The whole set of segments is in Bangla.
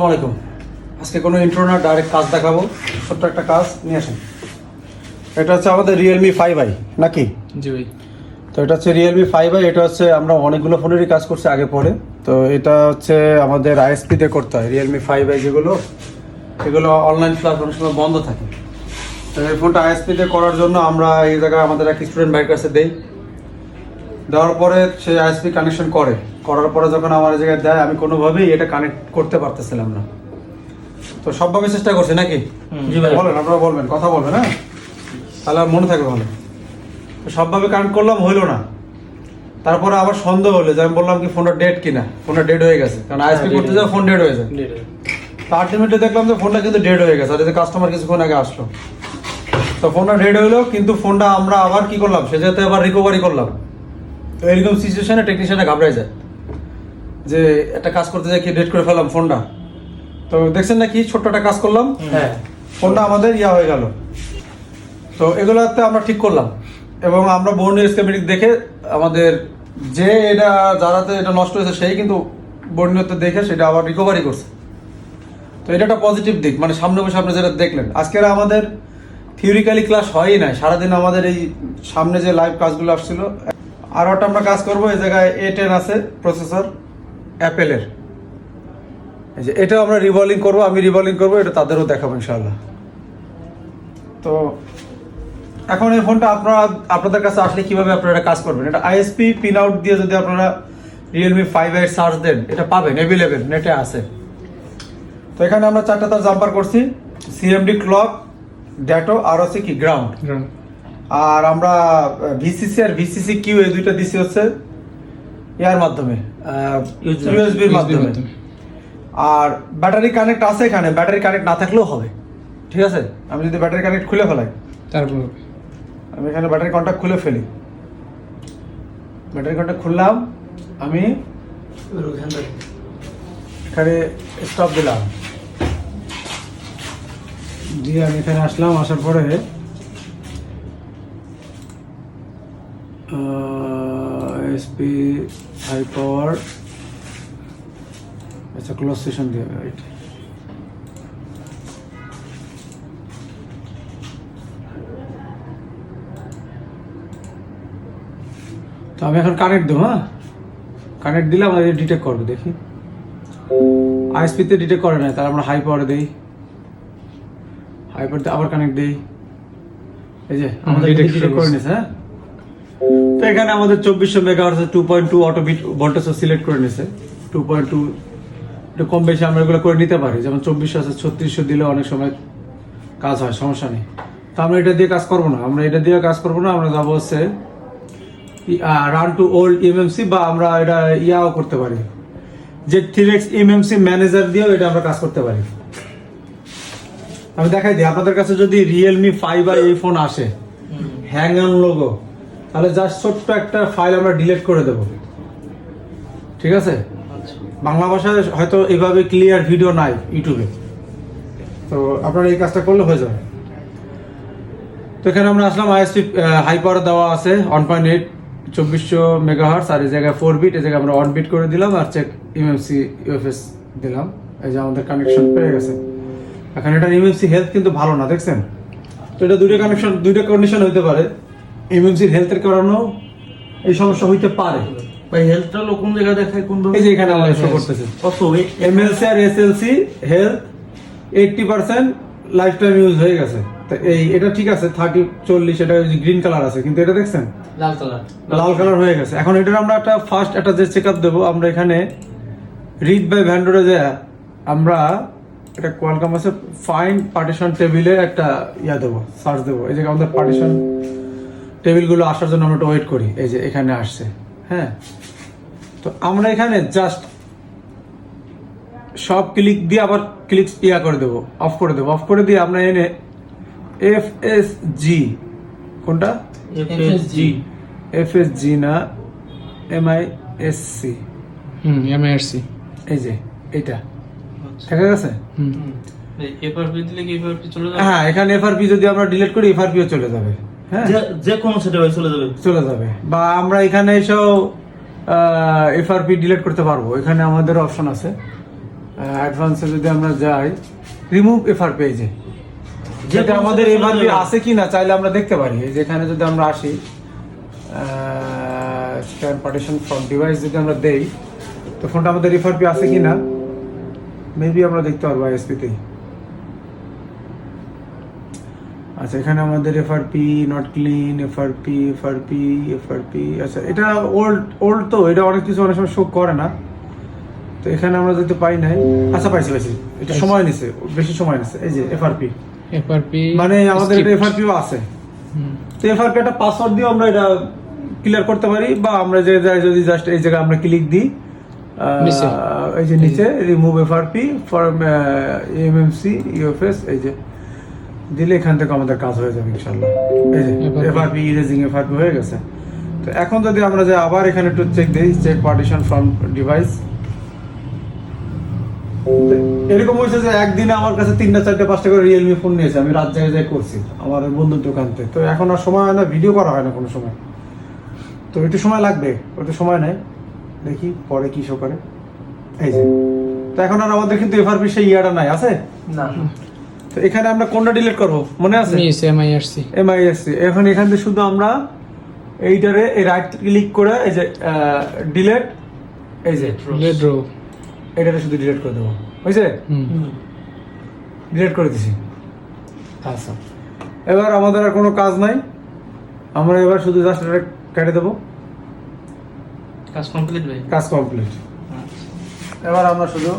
আসসালামু আলাইকুম। আজকে কোনো ইন্ট্রো না ডাইরেক্ট কাজ দেখাবো। ছোট্ট একটা কাজ নিয়ে আসেন। এটা হচ্ছে আমাদের রিয়েলমি ফাইভ আই নাকি? জি ভাই। তো এটা হচ্ছে রিয়েলমি ফাইভ আই এটা হচ্ছে আমরা অনেকগুলো ফোনেরই কাজ করছি আগে পরে। তো এটা হচ্ছে আমাদের আইএসপিতে করতে হয় রিয়েলমি ফাইভ আই যেগুলো। এগুলো অনলাইন ক্লাস অনেক সময় বন্ধ থাকে। তো এই ফোনটা আইএসপিতে করার জন্য আমরা এই জায়গায় আমাদের এক স্টুডেন্ট ভাইয়ের কাছে দেই। দেওয়ার পরে সে আইএসপি কানেকশন করে। করার পরে যখন আমার এই জায়গায় দেয় আমি কোনোভাবেই এটা কানেক্ট করতে পারতেছিলাম না। তো সবভাবে চেষ্টা করছি নাকি? বলেন আপনারা বলবেন কথা বলবেন হ্যাঁ? তাহলে আর মনে থাকবে ভালো। তো সবভাবে কানেক্ট করলাম হইল না। তারপরে আবার সন্দেহ হলো যে আমি বললাম কি ফোনটা ডেড কিনা। ফোনটা ডেড হয়ে গেছে। কারণ আইএসপি হ্যাঁ, করতে dead যাও ফোন ডেড হয়ে যায়। তো আলটিমেটলি দেখলাম যে ফোনটা কিন্তু ডেড হয়ে গেছে। আর কাস্টমার কিছুক্ষণ আগে আসলো। তো ফোনটা ডেড হইল কিন্তু ফোনটা আমরা আবার কি করলাম? সে যাতে আবার রিকভারি করলাম। তো এরকম সিচুয়েশনে টেকনিশিয়ানরা ঘাবড়ায় যায়। যে একটা কাজ করতে যাই কি ডেট করে ফেললাম ফোনটা তো দেখছেন না কি ছোট্ট একটা কাজ করলাম হ্যাঁ। ফোনটা আমাদের ইয়া হয়ে গেল। তো এগুলোতে আমরা ঠিক করলাম। এবং আমরা বর্ণীয় স্কেমেটিক দেখে আমাদের যে এটা যারাতে এটা নষ্ট হয়েছে সেই কিন্তু বর্ণীয়তে দেখে সেটা আবার রিকভারি করছে। তো এটা একটা পজিটিভ দিক মানে সামনে বসে আপনি যেটা দেখলেন। আজকের আমাদের থিওরিক্যালি ক্লাস হয়ই নাই। সারাদিন আমাদের এই সামনে যে লাইভ কাজগুলো আসছিল আর একটা আমরা কাজ করব এই জায়গায় এ টেন আছে প্রসেসর অ্যাপেলের এই যে এটা আমরা রিভলিং করব, আমি রিভলিং করব, এটা তাদেরও দেখাবো ইনশাল্লাহ তো এখন এই ফোনটা আপনারা, আপনাদের কাছে আসলে কীভাবে আপনারা কাজ করবেন? এটা আইএসপি পিন আউট দিয়ে যদি আপনারা রিয়েলমি ফাইভ এর সার্চ দেন, এটা পাবেন অ্যাভেলেবেল নেটে আছে। তো এখানে আমরা চারটা তার জাম্পার করছি সিএমডি ক্লক ড্যাটো আর হচ্ছে কি গ্রাউন্ড আর আমরা ভিসিসি আর ভিসিসি কিউ এই দুইটা দিছি হচ্ছে ইয়ার মাধ্যমে ইউএসবির মাধ্যমে। আর ব্যাটারি কানেক্ট আছে এখানে ব্যাটারি কানেক্ট না থাকলেও হবে ঠিক আছে? আমি যদি ব্যাটারি কানেক্ট খুলে ফেলাই তারপর? আমি এখানে ব্যাটারি কন্ট্যাক্ট খুলে ফেলি। ব্যাটারি কন্ট্যাক্ট খুললাম আমি এখানে স্টপ দিলাম। দিয়ে আমি এখানে আসলাম আসার পরে এসপি হাই পাওয়ার আচ্ছা ক্লোজ সেশন দিয়ে রাইট তো আমি এখন কানেক্ট দেবো হ্যাঁ? কানেক্ট দিলে আমাদের ডিটেক্ট করবে দেখি। আইএসপিতে ডিটেক্ট করে না তাহলে আমরা হাই পাওয়ারে দেই। হাই পাওয়ারতে আবার কানেক্ট দেই। এই যে আমাদের ডিটেক্ট করে নিয়েছে হ্যাঁ? তো এখানে আমাদের চব্বিশশো mega two point two auto bit ভোল্টেজও select করে নিয়েছে টু পয়েন্ট টু একটু কম বেশি আমরা এগুলো করে নিতে পারি। যেমন চব্বিশশো আছে ছত্রিশশো দিলে অনেক সময় কাজ হয় সমস্যা নেই। তো আমরা এটা দিয়ে কাজ করব না। আমরা এটা দিয়ে কাজ করব না আমরা যাব হচ্ছে রান টু ওল্ড এমএমসি বা আমরা এটা ইয়াও করতে পারি। যে থ্রিএক্স এমএমসি ম্যানেজার দিয়েও এটা আমরা কাজ করতে পারি। আমি দেখাই দিই আপনাদের কাছে যদি রিয়েলমি ফাইভ আই এই ফোন আসে হ্যাং অন লোগো তাহলে জাস্ট ছোট্ট একটা ফাইল আমরা ডিলিট করে দেব। ঠিক আছে? বাংলা ভাষায় হয়তো এভাবে ক্লিয়ার ভিডিও নাই ইউটিউবে তো আপনারা এই কাজটা করলে হয়ে যাবে। তো এখানে আমরা আসলাম আইএসপি হাই পাওয়ার দেওয়া আছে ওয়ান পয়েন্ট এইট চব্বিশশো মেগাহার্স আর এই জায়গায় ফোর বিট এই জায়গায় আমরা ওয়ান বিট করে দিলাম আর চেক ইউএমসি ইউএফএস দিলাম। এই যে আমাদের কানেকশন পেয়ে গেছে। এখন এটা ইউএমসি হেলথ কিন্তু ভালো না দেখছেন? তো এটা দুইটা কানেকশন দুইটা কন্ডিশন হইতে পারে। ইমিউনসির হেলথের কারণেও এই সমস্যা হইতে পারে। ভাই হেলথটা লোক কোন জায়গায় দেখায় কোন এই যে এখানে আমাদের শো করতেছে। কত এমএলসি আর SLC health eighty percent life time use হয়ে গেছে। তো এই এটা ঠিক আছে থার্টি চল্লিশ এটা গ্রিন কালার আছে কিন্তু এটা দেখছেন? লাল কালার লাল কালার হয়ে গেছে। এখন এটার আমরা একটা ফার্স্ট একটা যে চেক আপ দেবো আমরা এখানে রিড বাই ভ্যান্ডোরে যে আমরা এটা কোয়ালকাম আছে ফাইন পার্টিশন টেবিলে একটা ইয়া দেবো সার্চ দেবো। এই যে আমাদের পার্টিশন টেবিলগুলো আসার জন্য আমরা ওয়েট করি। এই যে এখানে আসছে। হ্যাঁ? তো আমরা এখানে জাস্ট সব ক্লিক দিয়ে আবার ক্লিক ইয়া করে দেবো অফ করে দেবো। অফ করে দিয়ে আমরা এনে এফ এস জি কোনটা? এফএসজি এফ এস জি না এম আই এস সি হুম এমআরসি এই যে এইটা। দেখা গেছে? হুম। এফআরপি দিলে কি এফআরপি চলে যাবে? হ্যাঁ এখানে এফআরপি যদি আমরা ডিলিট করি এফআরপিও চলে যাবে। যে- যে কোনো সেটা ভাই চলে যাবে। চলে যাবে। বা আমরা এখানে এসেও এফআরপি ডিলিট করতে পারব। এখানে আমাদের অপশন আছে। অ্যাডভান্সে যদি আমরা যাই রিমুভ এফআর পেজে যেটা আমাদের এভাবে আছে কি না চাইলে আমরা দেখতে পারি। যেখানে যদি আমরা আসি স্ক্যান পার্টিশন ফ্রম ডিভাইস যদি আমরা দেই তো ফোনটা আমাদের এফআরপি আছে কি না মেবি আমরা দেখতে পারব আইএসপিতেই আচ্ছা এখানে আমাদের FRP not clean FRP FRP FRP আচ্ছা এটা ওল্ড ওল্ড তো এটা অনেক কিছু অনেক সময় শো করে না। তো এখানে আমরা যদি পাই নাই আচ্ছা পাইছি পাইছি। এটা সময় নিছে বেশি সময় নিছে। এই যে এফআরপি এফআরপি মানে আমাদের এটা এফআরপিও আছে। তো এফআরপি একটা পাসওয়ার্ড দিয়ে আমরা এটা ক্লিয়ার করতে পারি বা আমরা যে যদি জাস্ট এই জায়গায় আমরা ক্লিক দিই। এই যে নিচে remove FRP for MMC UFS এই যে। দিলে এখান থেকে আমাদের কাজ হয়ে যাবে ইনশাল্লাহ এই যে এফআরপি ইরেজিং এফআরপি হয়ে গেছে। তো এখন যদি আমরা যে আবার এখানে একটু চেক দিই চেক পার্টিশন ফ্রম ডিভাইস এরকম হয়েছে যে একদিনে আমার কাছে তিনটা চারটে পাঁচটা করে রিয়েলমি ফোন নিয়েছে আমি রাত জায়গায় যাই করছি আমার বন্ধুর দোকান থেকে তো এখন আর সময় হয় না ভিডিও করা হয় না কোনো সময়। তো একটু সময় লাগবে একটু সময় নেই। দেখি পরে কি শো করে। এই যে তো এখন আর আমাদের কিন্তু এফআরপি সেই ইয়াটা নাই আছে? না। তো এখানে আমরা কোনটা ডিলিট করব? মনে আছে? নিয়েছে এমআইআরসি এমআইএসসি এখন এখান থেকে শুধু আমরা এইটারে এই রাইট ক্লিক করে এই যে ডিলেট এই যে রেড্রো এটারে শুধু ডিলিট করে দেবো। বুঝছে হুম। ডিলিট করে দিছি। আচ্ছা। এবার আমাদের আর কোনো কাজ নাই। আমরা এবার শুধু জাস্ট এটা কেটে দেবো। কাজ কমপ্লিট ভাই। কাজ কমপ্লিট এবার আমরা শুধু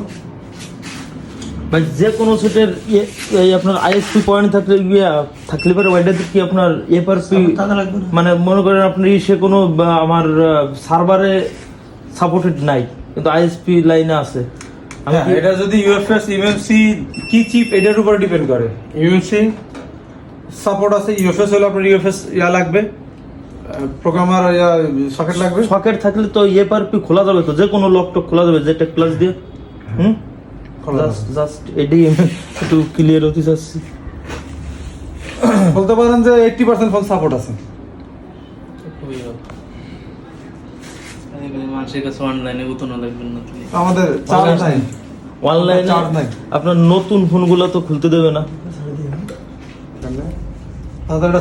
ভাই যে কোনো সেটের ইয়ে আপনার আইএসপি পয়েন্ট থাকলে ইয়ে থাকলে পরে ওইটাতে কি আপনার এফআরপি মানে মনে করেন আপনি সে কোনো আমার সার্ভারে সাপোর্টেড নাই কিন্তু আইএসপি লাইনে আছে। হ্যাঁ, এটা যদি ইউএফএস ইউএমসি কি চিপ এটার উপর ডিপেন্ড করে। ইউএমসি সাপোর্ট আছে ইউএফএস হলে আপনার ইউএফএস ইয়া লাগবে প্রোগ্রামার ইয়া সকেট লাগবে। সকেট থাকলে তো এফআরপি খোলা যাবে তো যে কোনো লক টক খোলা যাবে যেটা ক্লাস দিয়ে। হুম। জাস্ট জাস্ট এটাই একটু ক্লিয়ার হতে চাচ্ছি বলতে পারেন যে এইটটি পার্সেন্ট ফোন সাপোর্ট আছে। মানুষের কাছে অনলাইনে না আমাদের চার্জ নাই। অনলাইনে চার্জ নাই। আপনার নতুন ফোনগুলো তো খুলতে দেবে না।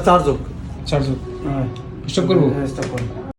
চার্জ হোক। চার্জ স্টপ করব? হ্যাঁ, stop করো।